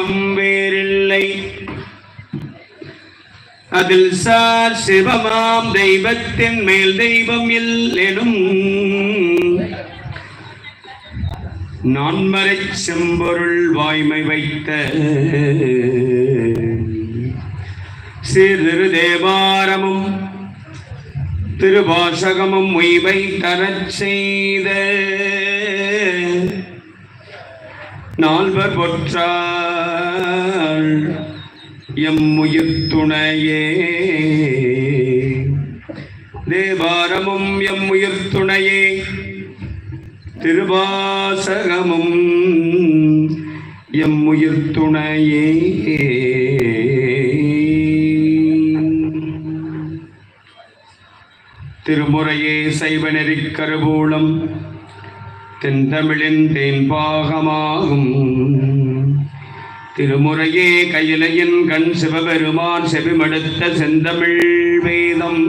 M வேறில்லை. அதில் sir சிவமாம் தெய்வத்தின் மேல் தெய்வம் இல்லெனும். நான்மறை செம்பொருள் வாய்மை வைத்த சிறு தேவாரமும் திருவாசகமும் உய்வை தரச் செய்த நால்வர் பொற்றாள். எம் உயிர் துணையே. தேவாரமும் எம் உயிர் துணையே. திருவாசகமும் எம் உயிர் துணையே. திருமுறையே சைவநெறி கருவூலம் தென்தமிழின் தேன்பாகமாகும் திருமுறையே கையிலையின் கண் சிவபெருமான் செவிமடுத்த செந்தமிழ் வேதம்.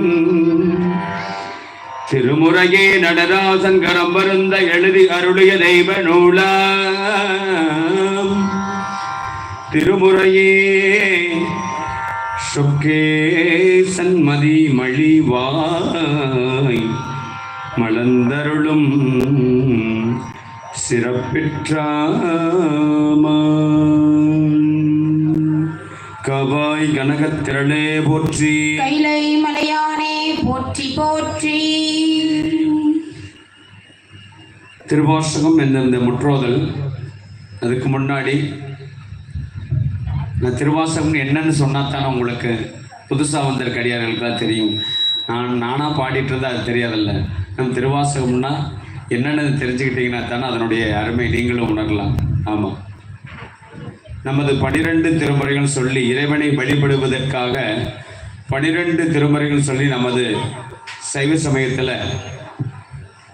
திருமுறையே நடராசன் கரம் வருந்த எழுதி அருளிய தெய்வ நூல திருமுறையே சுக்கே சன்மதி மழிவாய் மலர்ந்தருளும் சிறப்பிற்றாமான். கவாய் கனகத்திரளே போற்றி. கைலை மலையானே போற்றி போற்றி. திருவாசகம் என்ற இந்த முற்றோதல்? அதுக்கு முன்னாடி நான் திருவாசகம் என்னன்னு சொன்னா தானே உங்களுக்கு? புதுசாக வந்திருக்க அடியார்களுக்கெல்லாம் தெரியும். நான் நானாக பாடிட்டு இருந்தா அது தெரியாதுல்ல. நம்ம திருவாசகம்னா என்னென்னு தெரிஞ்சுக்கிட்டீங்கன்னா தானே அதனுடைய அருமை நீங்களும் உணரலாம். ஆமாம் நமது பனிரெண்டு திருமுறைகள் சொல்லி இறைவனை வழிபடுவதற்காக பனிரெண்டு திருமுறைகள் சொல்லி நமது சைவ சமயத்தில்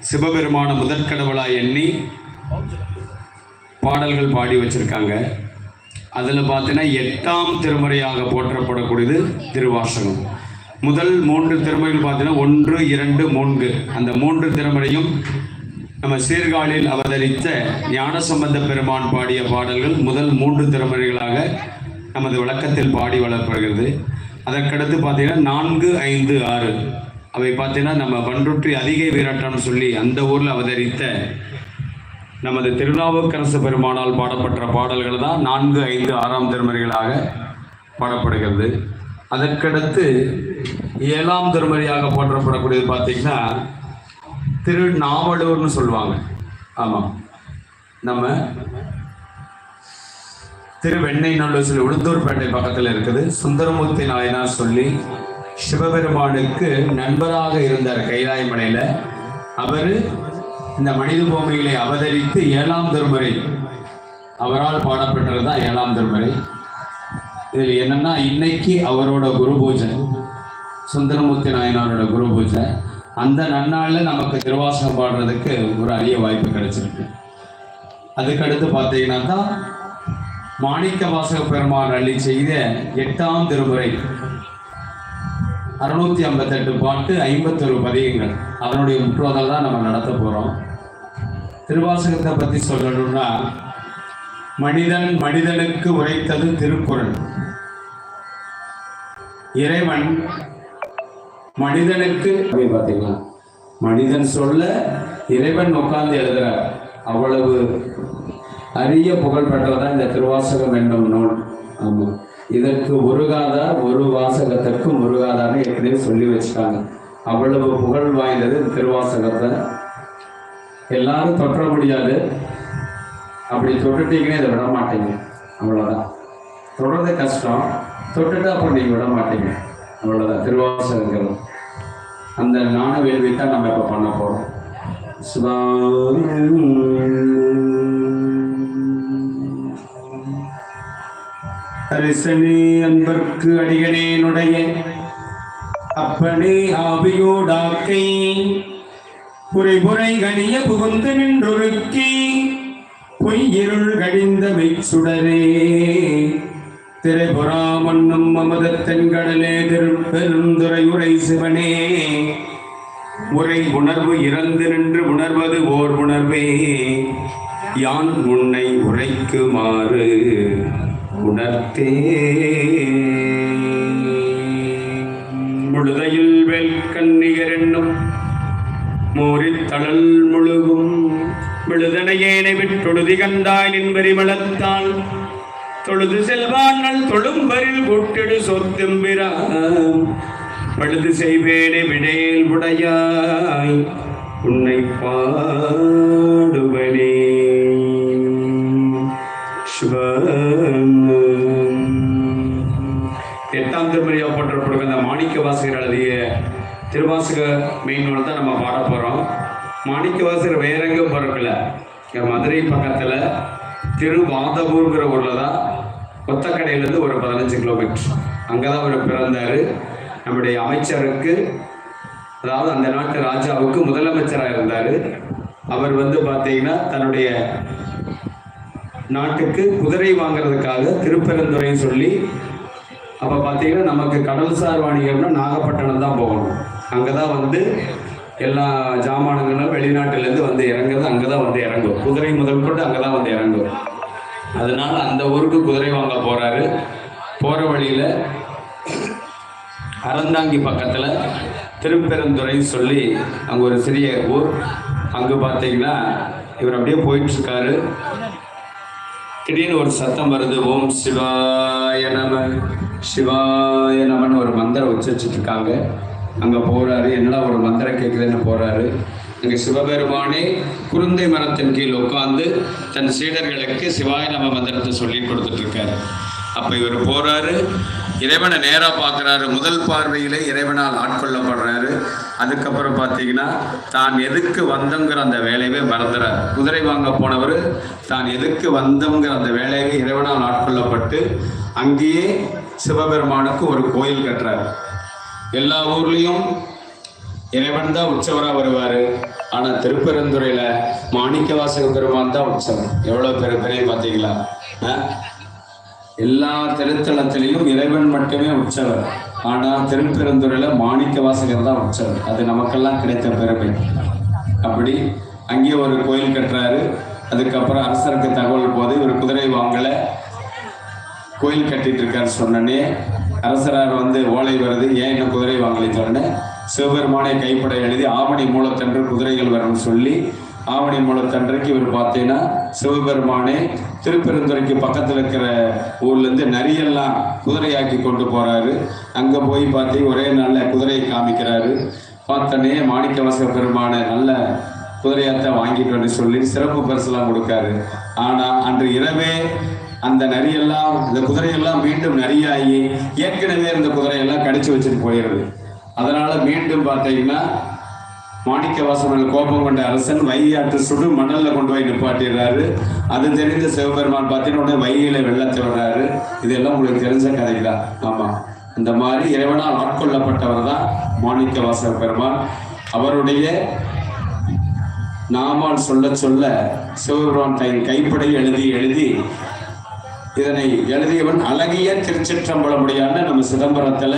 சிவபெருமான முதற்கடவுளாக எண்ணி பாடல்கள் பாடி வச்சுருக்காங்க. அதில் பார்த்தீங்கன்னா எட்டாம் திருமுறையாக போற்றப்படக்கூடியது திருவாசகம். முதல் மூன்று திருமுறைகள் பார்த்தீங்கன்னா ஒன்று இரண்டு மூன்று. அந்த மூன்று திருமுறையும் நம்ம சீர்காழியில் அவதரித்த ஞான சம்பந்த பெருமான் பாடிய பாடல்கள் முதல் மூன்று திருமுறைகளாக நமது விளக்கத்தில் பாடி வளர்ப்படுகிறது அதற்கடுத்து பார்த்தீங்கன்னா நான்கு ஐந்து ஆறு. அவை பார்த்தீங்கன்னா நம்ம பன்ருற்றி அதிக வீராட்டம் சொல்லி அந்த ஊரில் அவதரித்த நமது திருநாவுக்கரசு பெருமானால் பாடப்பட்ட பாடல்கள் தான் நான்கு ஐந்து ஆறாம் திருமுறைகளாக பாடப்படுகிறது. அதற்கடுத்து ஏழாம் திருமறையாக போற்றப்படக்கூடியது பார்த்தீங்கன்னா திருநாவலூர்னு சொல்லுவாங்க. ஆமாம் நம்ம திருவெண்ணெய்நல்லூர் சொல்லி உளுந்தூர்பேட்டை பக்கத்தில் இருக்குது. சுந்தரமூர்த்தி நாயனார் சொல்லி சிவபெருமானுக்கு நண்பராக இருந்தார் கைலாயமலையில். அவர் இந்த மனித பூமியிலே அவதரித்து ஏழாம் திருமுறை. அவரால் பாடப்பட்டது தான் ஏழாம் திருமுறை. இதில் என்னன்னா இன்னைக்கு அவரோட குரு பூஜை. சுந்தரமூர்த்தி நாயனாரோட குரு பூஜை. அந்த நன்னாளில் நமக்கு திருவாசகம் பாடுறதுக்கு ஒரு அரிய வாய்ப்பு கிடைச்சிருக்கு. அதுக்கடுத்து பார்த்தீங்கன்னா தான் மாணிக்க வாசக பெருமான் அள்ளி செய்த எட்டாம் திருமுறை. அறுநூத்தி ஐம்பத்தெட்டு பாட்டு ஐம்பத்தொரு பதிகங்கள். அதனுடைய முற்றோதல் தான் நம்ம நடத்த போகிறோம் திருவாசகத்தை பற்றி சொல்லணும்னா மனிதன் மனிதனுக்கு உரைத்தது திருக்குறள். இறைவன் மனிதனுக்கு அப்படின்னு பார்த்தீங்களா? மனிதன் சொல்ல இறைவன் உட்கார்ந்து எழுதுறார். அவ்வளவு அரிய புகழ் பெற்றதான் இந்த திருவாசகம் என்னும் நூல். ஆமாம் இதற்கு முருகாதார் ஒரு வாசகத்திற்கு முருகாதார்னு ஏற்கனவே சொல்லி வச்சுட்டாங்க அவ்வளவு புகழ் வாய்ந்தது இந்த திருவாசகத்தை. எல்லாரும் தொற்ற முடியாது. அப்படி தொட்டுட்டீங்கன்னா இதை விட மாட்டீங்க. அவ்வளோதான் தொடர்றது கஷ்டம். தொட்டுட்டு அப்புறம் நீங்கள் விட மாட்டீங்க. அவ்வளோதான் திருவாசகங்கள். அந்த ஞான வேள்வி தான் நம்ம இப்போ பண்ண போகிறோம் அரசனே அன்பர்க்கு அடிகளேனுடைய அப்பனே ஆவியோடாக்கை. புரை கனிய புகுந்து நின்றொருக்கி. பொய்யிருள் கடிந்த மெய்ச்சுடரே. திரைபுறா மன்னும் அமத தென்கடலே திருப்பெருந்துரை சிவனே. உரை உணர்வு இறந்து நின்று உணர்வது ஓர் உணர்வே. யான் உன்னை உரைக்குமாறு உணர்த்தே முழுதையில் வெல்கண்ணிகர் என்னும் மூரித்தழல் முழுகும். விழுதனையேனை விட்டொழுதி கண்டாய் நின்பரி மலத்தால் தொழுது செல்வாங்கள் தொழும்பரில் கூட்டெடு சொத்தும்பிரான் பழுது செய்வேனே விடேல் உடையாய். உன்னை பாடுவனே. எட்டாம் திருமறையா போற்றப்படுகிற அந்த மாணிக்க வாசகர் எழுதிய திருவாசக மெயின் தான் நம்ம பாட போகிறோம் மாணிக்க வாசகர் வேற எங்கேயும் பிறக்கல மதுரை பக்கத்தில் திருவாதபூர்ங்கிற ஊரில் தான் கொத்தக்கடையிலேருந்து ஒரு பதினஞ்சு கிலோமீட்டர் அங்கே தான் அவர் பிறந்தார். நம்முடைய அமைச்சருக்கு அதாவது அந்த நாட்டு ராஜாவுக்கு முதலமைச்சராக இருந்தார். அவர் வந்து பார்த்தீங்கன்னா தன்னுடைய நாட்டுக்கு குதிரை வாங்குறதுக்காக திருப்பெருந்துறைன்னு சொல்லி அப்போ பார்த்தீங்கன்னா நமக்கு கடல்சார் வாணிகம்னா நாகப்பட்டினம் தான் போகணும். அங்கே தான் வந்து எல்லா ஜாமானங்களும் வெளிநாட்டிலேருந்து வந்து இறங்குறது அங்கே தான் வந்து இறங்கும். குதிரை முதல் கொண்டு அங்கே தான் வந்து இறங்கும். அதனால் அந்த ஊருக்கு குதிரை வாங்க போகிறாரு போகிற வழியில் அறந்தாங்கி பக்கத்தில் திருப்பெருந்துறைன்னு சொல்லி அங்கே ஒரு சிறிய ஊர். அங்கே பார்த்தீங்கன்னா இவர் அப்படியே போயிட்டுருக்காரு. திடீர்னு ஒரு சத்தம் வருது. ஓம் சிவாய நம சிவாய நமன்னு ஒரு மந்திரம் உச்சரிச்சுட்டு இருக்காங்க அங்கே போகிறாரு என்னடா ஒரு மந்திரம் கேட்குதுன்னு போகிறாரு அங்கே சிவபெருமானே குருந்தை மரத்தின் கீழ் உட்காந்து தன் சீடர்களுக்கு சிவாய நம மந்திரத்தை சொல்லி கொடுத்துட்ருக்காரு. அப்போ இவர் போகிறாரு இறைவனை நேராக பார்க்குறாரு. முதல் பார்வையிலே இறைவனால் ஆட்கொள்ளப்படுறாரு. அதுக்கப்புறம் பார்த்தீங்கன்னா தான் எதுக்கு வந்தோங்கிற அந்த வேலையவே மறந்துறார். குதிரை வாங்க போனவர் தான் எதுக்கு வந்தோங்கிற அந்த வேலையை இறைவனால் ஆட்கொள்ளப்பட்டு அங்கேயே சிவபெருமானுக்கு ஒரு கோயில் கட்டுறார். எல்லா ஊர்லேயும் இறைவன் தான் உற்சவராக வருவார். ஆனால் திருப்பெருந்துறையில் மாணிக்க வாசக பெருமான் தான் உற்சவம். எவ்வளோ பெரிய பெரிய பார்த்தீங்களா? ஆ? எல்லா திருத்தலத்திலையும் இறைவன் மட்டுமே உற்சவர். ஆனால் திருப்பெருந்துறையில் மாணிக்க வாசகர் தான் உற்சவர். அது நமக்கெல்லாம் கிடைத்த பெருமை. அப்படி அங்கேயே ஒரு கோயில் கட்டுறாரு. அதுக்கப்புறம் அரசருக்கு தகவல் போது இவர் குதிரை வாங்கலை. கோயில் கட்டிட்டு இருக்காரு சொன்னே அரசரார் வந்து ஓலை வருது. ஏன் என்ன குதிரை வாங்கலை சொன்ன சிவபெருமானை கைப்பட எழுதி ஆவணி மூலத்தன்று குதிரைகள் வரும்னு சொல்லி ஆவணி மூலத்தன்றைக்கு இவர் பார்த்தீங்கன்னா சிவபெருமானே திருப்பெருந்துறைக்கு பக்கத்தில் இருக்கிற ஊர்லேருந்து நரியெல்லாம் குதிரையாக்கி கொண்டு போகிறாரு அங்கே போய் பார்த்து ஒரே நாளில் குதிரையை காமிக்கிறாரு. பார்த்தனே மாணிக்கவச பெருமான நல்ல குதிரையாத்தான் வாங்கிட்டு சொல்லி சிறப்பு பரிசுலாம் கொடுக்காரு. ஆனால் அன்று இரவே அந்த நரியெல்லாம் இந்த குதிரையெல்லாம் மீண்டும் நரியாகி ஏற்கனவே இருந்த குதிரையெல்லாம் கடிச்சு வச்சுட்டு போயிடுது அதனால மீண்டும் பார்த்தீங்கன்னா மாணிக்கவாசன் மேல கோபம் கொண்ட அரசன் வையாற்று சுடு மணல்ல கொண்டு போய் நிப்பாட்டிடுறாரு. அது தெரிந்த சிவபெருமான் பார்த்தீங்கன்னா உடனே வையில வெள்ளத்தை விடுறாரு இதெல்லாம் உங்களுக்கு தெரிஞ்ச கதை தான் ஆமா. இந்த மாதிரி இறைவனால் ஆட்கொள்ளப்பட்டவர் தான் மாணிக்கவாசக பெருமான். அவருடைய நாமால் சொல்ல சொல்ல சிவபெருமான் தன் கைப்படை எழுதி எழுதி இதனை எழுதியவன் அழகிய திருச்சிற்றம்பலமுடியான நம்ம சிதம்பரத்துல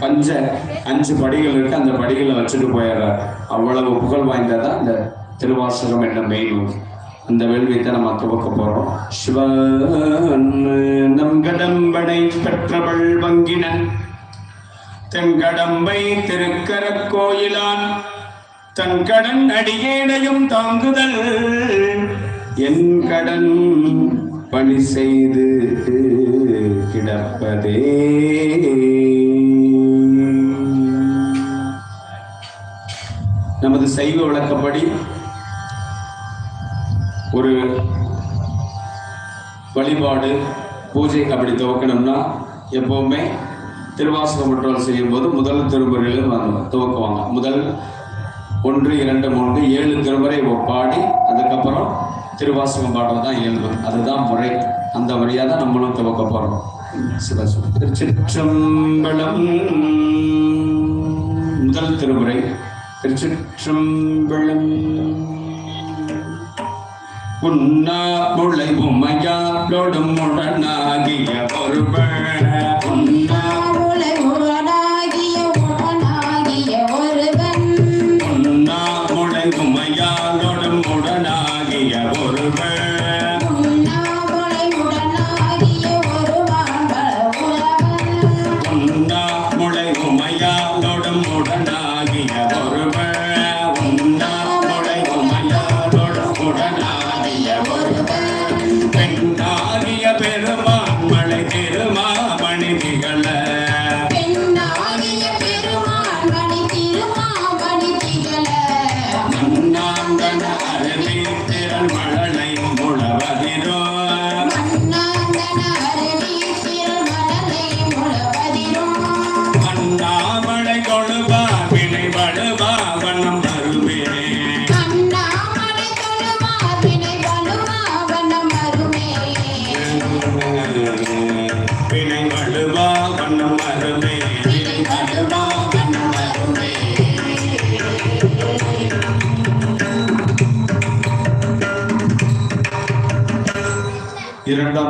பஞ்ச அஞ்சு படிகள் இருக்கு அந்த படிகளை வச்சுட்டு போயிடுறார் அவ்வளவு புகழ் வாய்ந்ததா அந்த திருவாசகம் என்ற மெயின் நூல். அந்த வேள்வியத்தை நம்ம துவக்க போறோம். சிவ நம் கடம்படை பெற்றவள் வங்கினன். தென்கடம்பை திருக்கரக் கோயிலான். தன் கடன் அடியேனையும் தாங்குதல். என் கடன் பணி செய்து கிடப்பதே. நமது சைவ விளக்கப்படி ஒரு வழிபாடு பூஜை அப்படி துவக்கணும்னா எப்பவுமே திருவாசக முற்றோல் செய்யும்போது முதல் திருமுறையில் துவக்குவாங்க. முதல் ஒன்று இரண்டு மூன்று ஏழு திருமுறை பாடி அதுக்கப்புறம் திருவாசகம் பாடுறது தான் இயல்பு. அதுதான் முறை. அந்த வழியாக தான் நம்மளும் துவக்க போகிறோம் சிவசு திருச்சிற்றம்பலம் முதல் திருமுறை திருச்சிற்றம்பலம். உண்ணா முளை உமையாளோடும் உடனாகிய ஒருவன் உண்ணா உலை உடனாகிய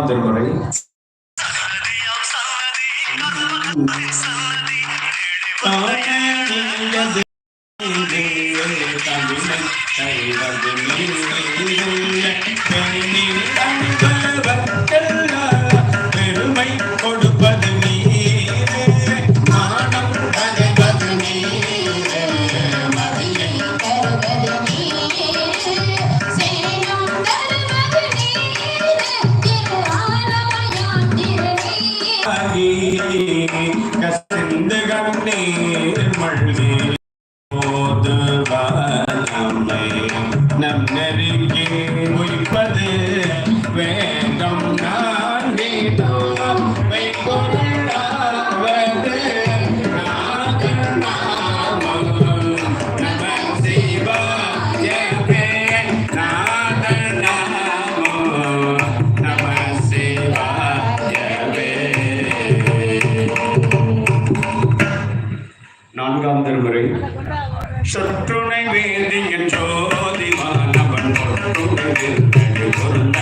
Thunderbird. நான்காம் திருமுறை. சற்றுணை வேதியின் சோதிவானவன் பொருந்த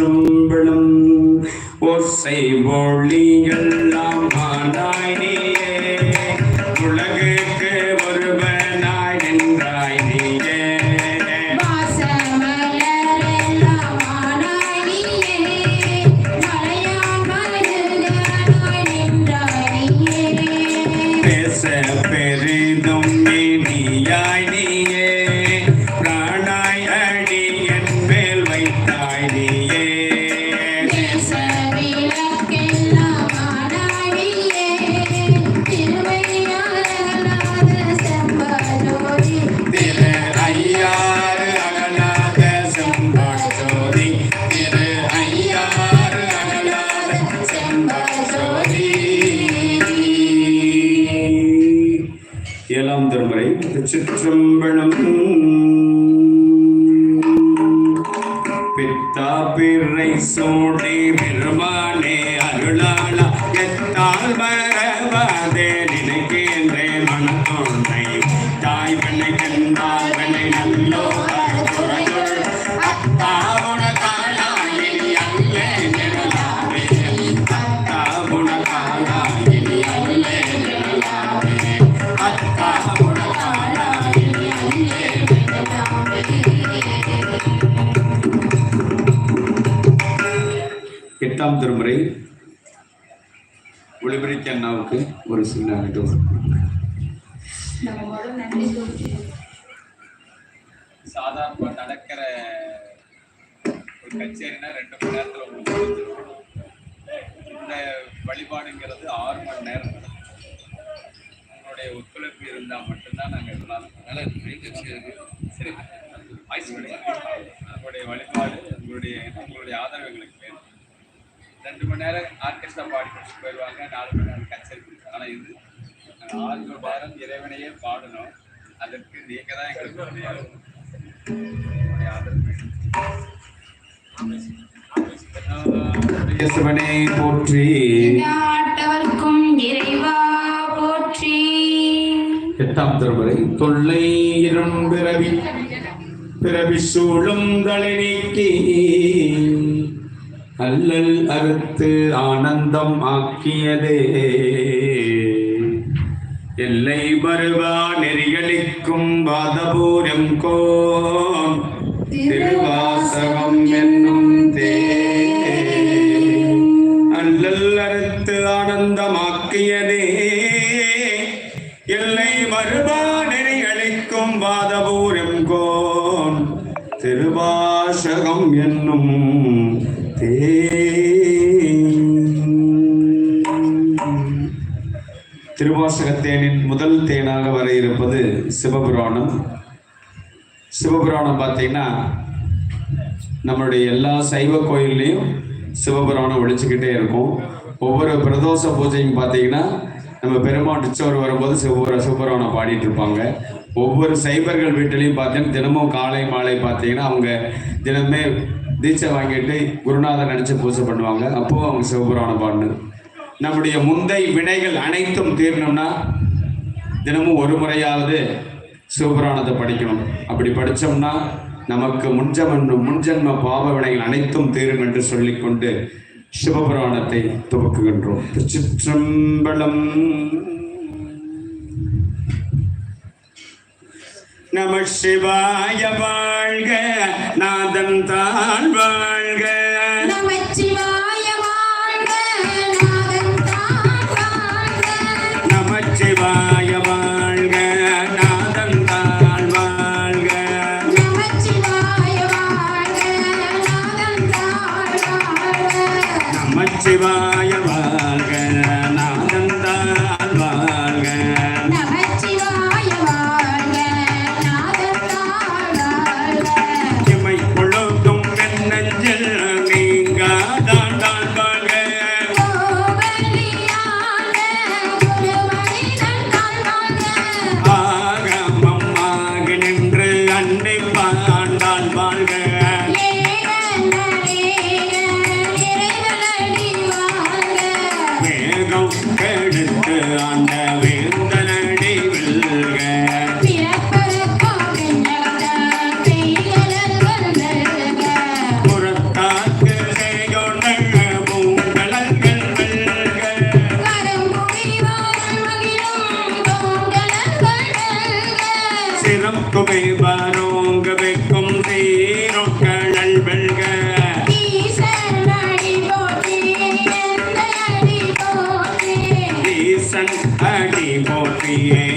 são பத்தாம் திருமுறை ஒளிபெருக்கு அண்ணாவுக்கு ஒரு சின்ன அனுபவம். சாதாரண நடக்கிற ஒரு கச்சேரினா ரெண்டு மணி நேரத்தில் உங்களுக்கு இந்த வழிபாடுங்கிறது ஆறு மணி நேரம். உங்களுடைய ஒத்துழைப்பு இருந்தா மட்டும்தான் நாங்கள் எல்லாம் சரி உங்களுடைய வழிபாடு உங்களுடைய உங்களுடைய ஆதரவு எங்களுக்கு ரெண்டு மணி நேரம் ஆர்கெஸ்ட்ரா பாடி முடிச்சுட்டு போயிடுவாங்க நாலு மணி நேரம் கச்சேரி ஆனால் இது ஆறு மணி நேரம் இறைவனையே பாடணும். அதற்கு நீங்கள் தான் எங்களுக்கு போற்றி இறைவா போற்றி. எட்டாம் திருமுறை தொல்லை இரும் பிறவி பிறவி சூழும் தலை நீக்கி. அல்லல் அறுத்து ஆனந்தம் ஆக்கியதே. எல்லை வருவா நெறிகளுக்கும் வாதபூரம் கோம். திருவாசகம் என்னும் தே. அல்லல் அறுத்து ஆனந்தமாக்கியதே எல்லை வருவா நெறிகளுக்கும் வாதபூரம் கோம். திருவாசகம் என்னும் திருவாசக தேனின் முதல் தேனாக வர இருப்பது சிவபுராணம். சிவபுராணம் பார்த்தீங்கன்னா நம்மளுடைய எல்லா சைவ கோயில்லையும் சிவபுராணம் ஒழிச்சுக்கிட்டே இருக்கும். ஒவ்வொரு பிரதோஷ பூஜையும் பார்த்தீங்கன்னா நம்ம பெருமாள் உற்சவர் வரும்போது சிவபுர சிவபுராணம் பாடிட்டு இருப்பாங்க. ஒவ்வொரு சைபர்கள் வீட்டிலையும் பார்த்தீங்கன்னா தினமும் காலை மாலை பார்த்தீங்கன்னா அவங்க தினமே தீட்சை வாங்கிட்டு குருநாதர் நினச்சி பூஜை பண்ணுவாங்க. அப்போது அவங்க சிவபுராணம் பாடணும். நம்முடைய முந்தை வினைகள் அனைத்தும் தீரணும்னா தினமும் ஒரு முறையாவது சிவபுராணத்தை படிக்கணும். அப்படி படித்தோம்னா நமக்கு முன்ஜமன் முன்ஜன்ம பாவ வினைகள் அனைத்தும் தீரும் என்று சொல்லிக்கொண்டு சிவபுராணத்தை துவக்குகின்றோம். திருச்சிற்றம்பலம் நம சிவாய வாழ்க நாதன் தான் வாழ்க. நமச்சிவாய வாழ்க நாதன் தான் வாழ்க. நமச்சிவாய வாழ்க நாதன் தாழ் வாழ்க. நமச்சிவாய வாழ்க நாதன் தான் வாழ்க. நமச்சிவாய लिए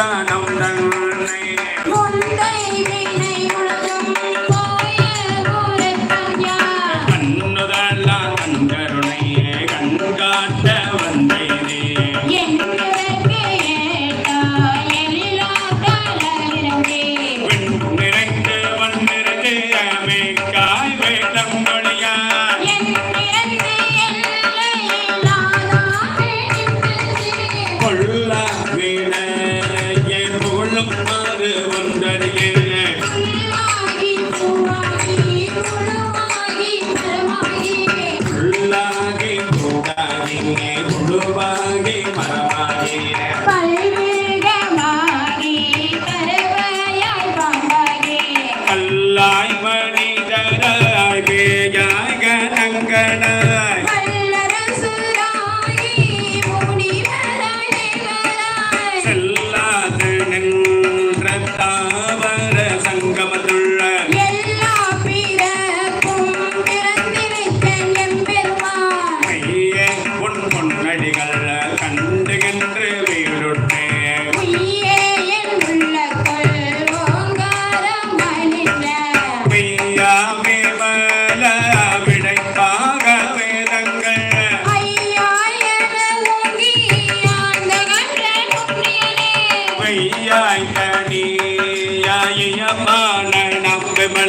சிவபுராணம் இங்கே குழுவாகி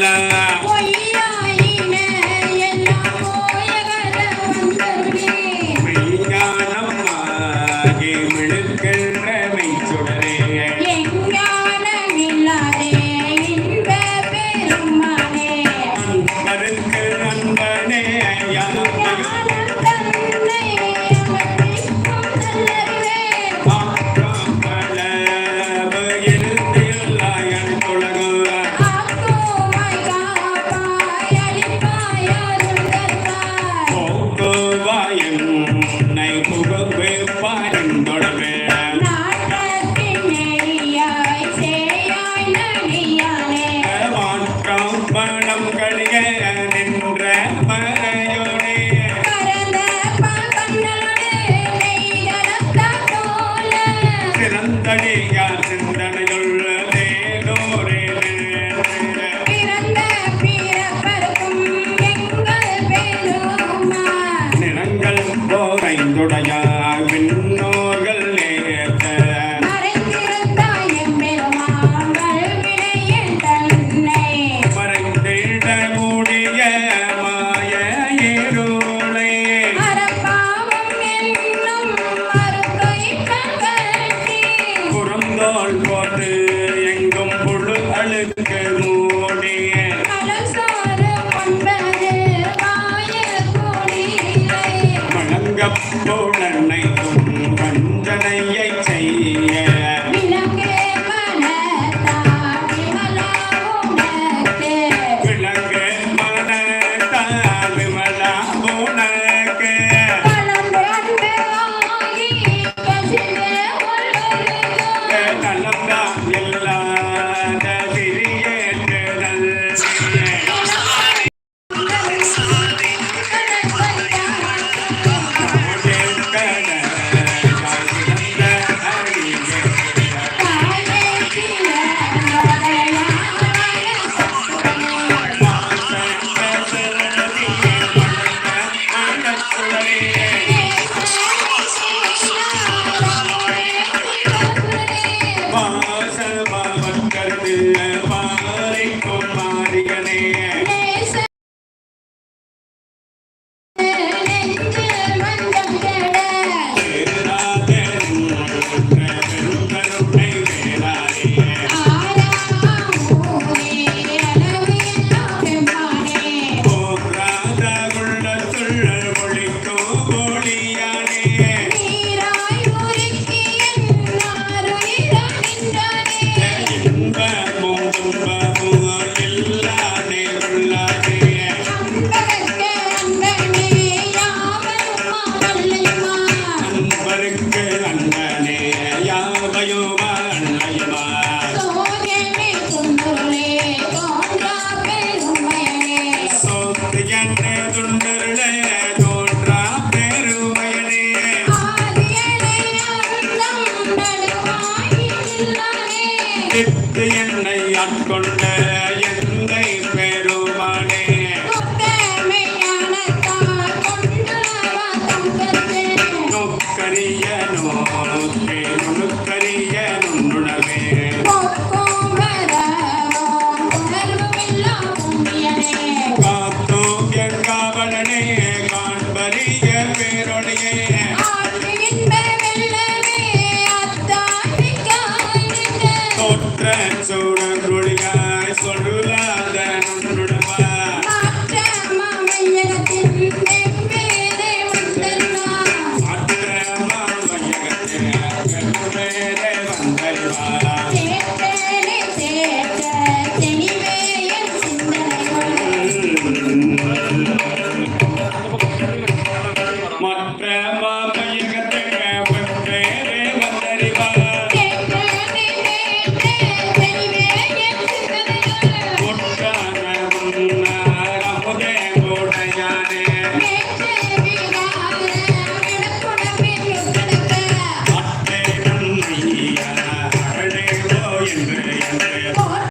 la தோற்ற சூழ ஒளியாய் சொல்லு